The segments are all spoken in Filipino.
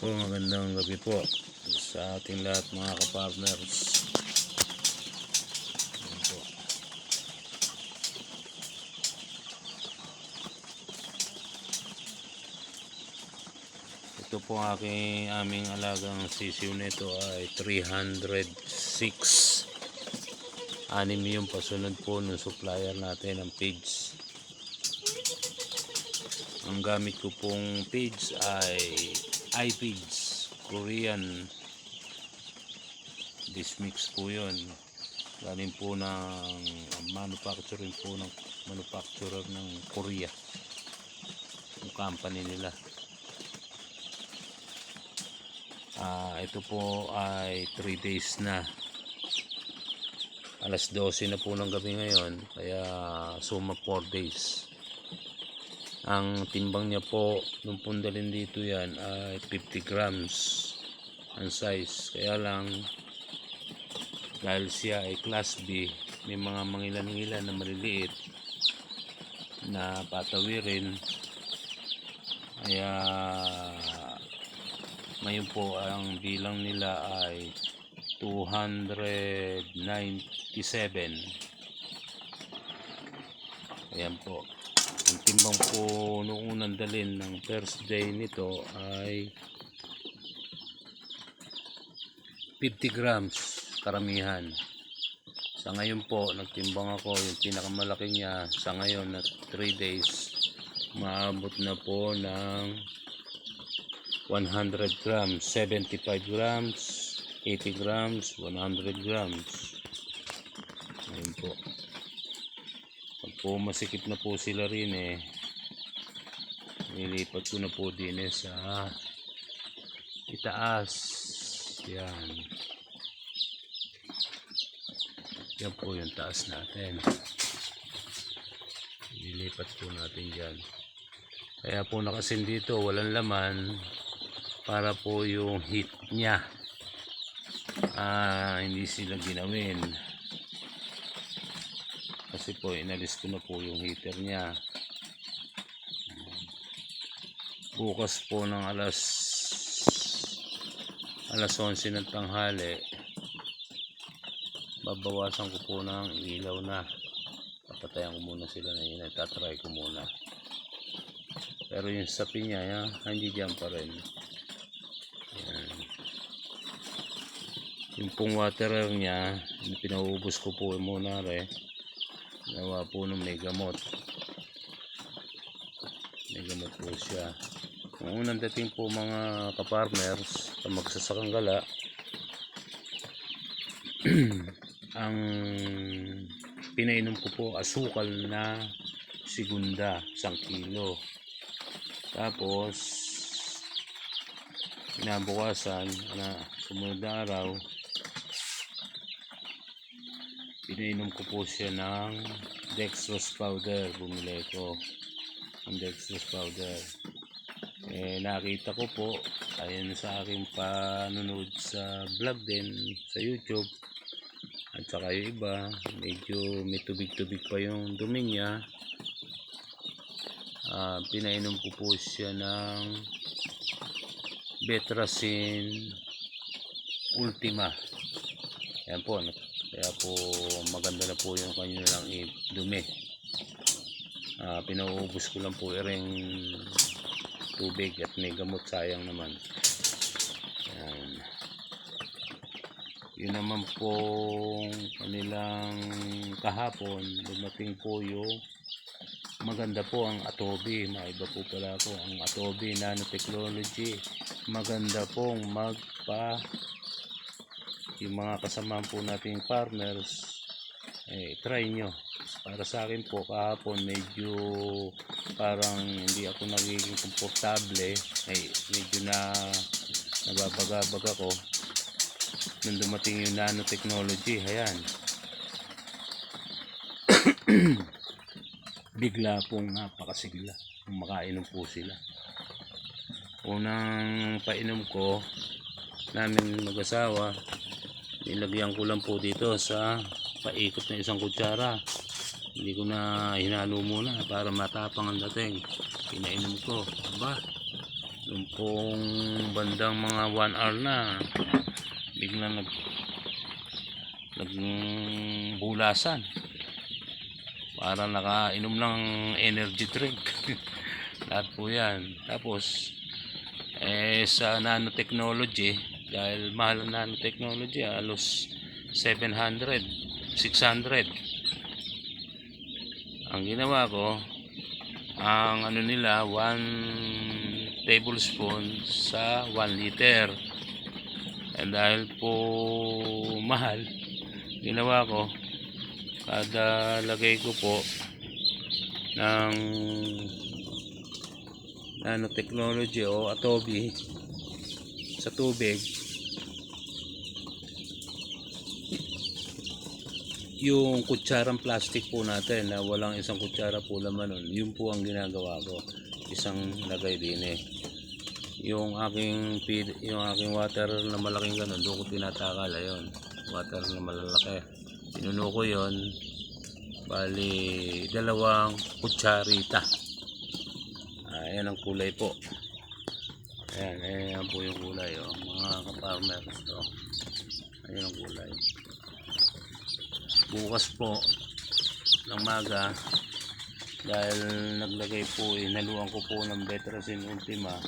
po, magandang gabi po sa ating lahat mga kapartners. Ito po ang aking aming alagang sisiw nito ay 306. Anim yung pasunod po ng supplier natin ng page. Ang gamit ko pong page ay iPage Korean. Dismix po yun. Galing po ng manufacturing po ng manufacturer ng Korea. Yung company nila. Ah ito po ay 3 days na. Alas 12 na po ng gabi ngayon. Kaya suma 4 days ang timbang niya po nung pundalin dito yan ay 50 grams ang size. Kaya lang dahil siya ay class B may mga mangilan-ngilan na maliliit na patawirin. Kaya ngayon po ang bilang nila ay 297 ayan po ang timbang po noong unang dalin ng first day nito ay 50 grams karamihan. Sa ngayon po nagtimbang ako. Yung pinakamalaki niya sa ngayon na 3 days maabot na po ng 100 grams. 75 grams 80 grams 100 grams. Ayun po po masikip na po sila rin eh. Nilipat ko na po din eh sa itaas. Yan. Yan po yung taas natin. Nilipat po natin dyan. Kaya po nakasin dito walang laman para po yung heat niya. Ah, hindi sila ginawin kasi po inalis ko na po yung heater niya. Bukas po ng alas alas 11 ng tanghali babawasan ko po ng ilaw na. Papatayan ko muna sila na yun tatry ko muna. Pero yung sapi niya yan, hindi dyan pa rin. Yung pong waterer niya yung pinauubos ko po muna rin Nawa po ng may gamot. May gamot po siya. Ang unang dating po mga kapartners sa magsasakang gala, ang pinainom ko po asukal na segunda, isang kilo. Tapos, kinabukasan na sumunod na araw, pinainom ko po siya ng dextrose powder. Bumili ko ng dextrose powder. Eh nakita ko po ayon sa aking panunood sa vlog din sa youtube at saka yung iba medyo may tubig-tubig pa yung dumi niya. Ah, pinainom ko po siya ng Betracin Ultima. Yan po kaya po maganda na po yung kanilang dumi. Ah, pinauubos ko lang po ring tubig at may gamot sayang naman. Yan. Yun naman po kanilang kahapon dumating po yung maganda po ang Atobi. Maiba po pala po ang Atobi Nanotechnology. Maganda pong magpa yung mga kasamahan po nating farmers eh try nyo. Para sa akin po kahapon medyo parang hindi ako nagiging komportable. Eh medyo na nababagabag ako nung dumating yung nanotechnology ayan. Bigla pong napakasigla. Makainom po sila. Unang painom ko namin mag-asawa nilagyan ko lang po dito sa paikot na isang kutsara hindi ko na hinalo muna para matapang ang dating pinainom ko aba Yung bandang mga 1 hour na, biglang nag nagbulasan. Para nakainom ng energy drink. Lahat po yan. Tapos, eh, sa nanotechnology, dahil mahal ang nanotechnology, halos 700, 600. Ang ginawa ko, ang ano nila, 1 tablespoon sa 1 liter. And dahil po mahal, ginawa ko, kada lagay ko po ng nanotechnology o atobi sa tubig. Yung kutsarang plastic po natin na walang isang kutsara po laman nun yun po ang ginagawa ko. Isang lagay din eh. Yung aking feed, yung aking water na malaking ganun doon ko tinatakal ayun water na malalaki. Pinuno ko yon bali dalawang kutsarita. Ayan ang kulay po ayan ayan po yung kulay oh, mga kaparmers oh. ayan ang kulay. Bukas po ng maga dahil naglagay po eh, naluan ko po ng Betracin Ultima.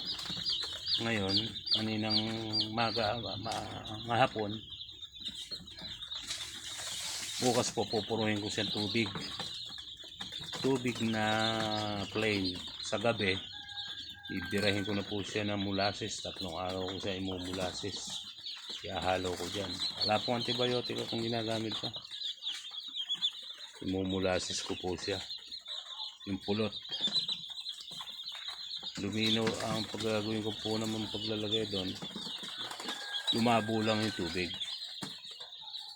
Ngayon kaninang maga ma, mahapon bukas po pupuruhin ko siya tubig. Tubig na plain sa gabi ibirahin ko na po siya ng molasses. Tatlong araw ko siya imumulasis. Ihahalo ko dyan. Wala pong antibiotic akong ginagamit pa imumulasis ko po siya. Yung pulot. Luminaw ang paggagawin ko po naman paglalagay doon. Lumabo lang yung tubig.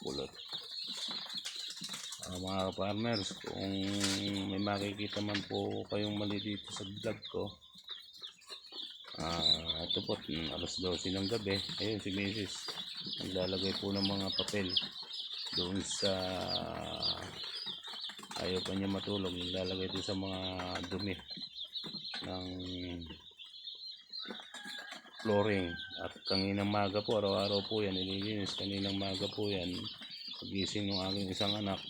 Pulot. Ah, mga farmers kung may makikita man po kayong mali dito sa vlog ko ah ito po mm, alas 12 ng gabi. Ayun si Mrs. naglalagay po ng mga papel doon sa ayaw pa niya matulog naglalagay doon sa mga dumi ng flooring. At kaninang maga po araw-araw po yan nililinis. Kaninang maga po yan pagising ng aking isang anak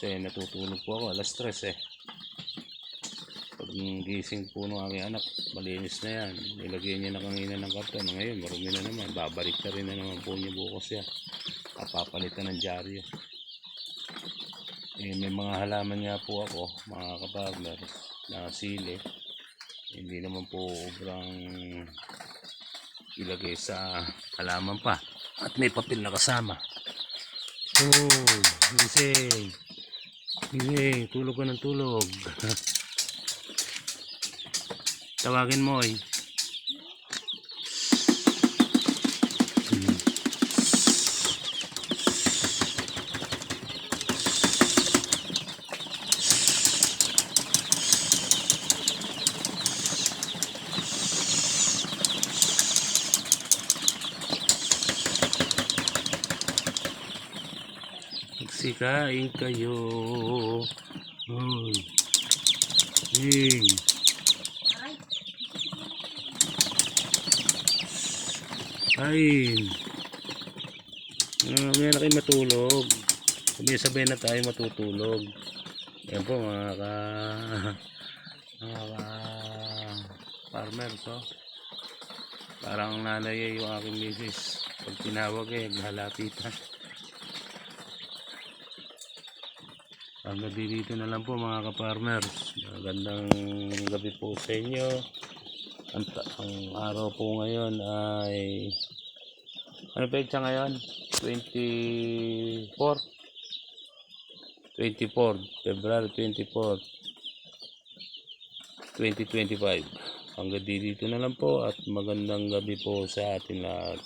kasi natutulog po ako alas 3 eh pag gising po ng aking anak malinis na yan. Nilagyan niya na kanina ng karton ngayon? Marumi na naman. Babalik na rin na naman po niya bukas yan. Papapalitan ng dyaryo. Eh, may mga halaman nga po ako mga kapartner na sili. Hindi naman po obrang ilagay sa halaman pa. At may papel na kasama. Oh gising. Gising. Tulog ka ng tulog tawagin mo eh Hmm. Magsikain kayo. Uy. Hey. Kain. Uh, may na kayo matulog. Sabay-sabay na tayo matutulog. Yan po mga ka... mga ka... farmers oh. Parang nanay yung aking misis. Pag tinawag eh, halapitan. Hanggang dito na lang po mga ka-farmers. Magandang gabi po sa inyo. Ang, ang araw po ngayon ay ano siya ngayon? 24 24 February 24 2025 hanggang dito na lang po at magandang gabi po sa atin lahat